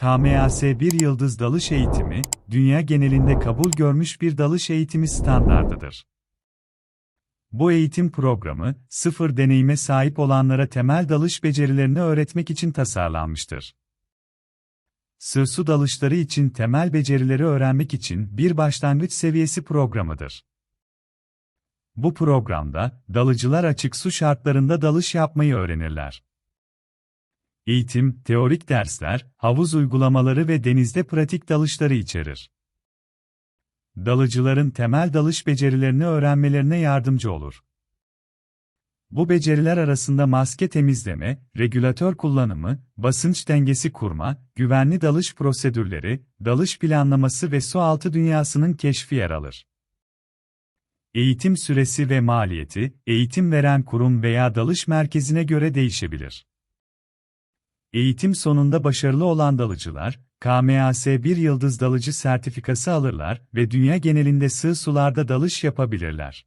KMAS 1 Yıldız Dalış Eğitimi, dünya genelinde kabul görmüş bir dalış eğitimi standardıdır. Bu eğitim programı, sıfır deneyime sahip olanlara temel dalış becerilerini öğretmek için tasarlanmıştır. Sığ dalışları için temel becerileri öğrenmek için bir başlangıç seviyesi programıdır. Bu programda, dalıcılar açık su şartlarında dalış yapmayı öğrenirler. Eğitim, teorik dersler, havuz uygulamaları ve denizde pratik dalışları içerir. Dalıcıların temel dalış becerilerini öğrenmelerine yardımcı olur. Bu beceriler arasında maske temizleme, regülatör kullanımı, basınç dengesi kurma, güvenli dalış prosedürleri, dalış planlaması ve su altı dünyasının keşfi yer alır. Eğitim süresi ve maliyeti, eğitim veren kurum veya dalış merkezine göre değişebilir. Eğitim sonunda başarılı olan dalıcılar, KMAS 1 Yıldız Dalıcı sertifikası alırlar ve dünya genelinde sığ sularda dalış yapabilirler.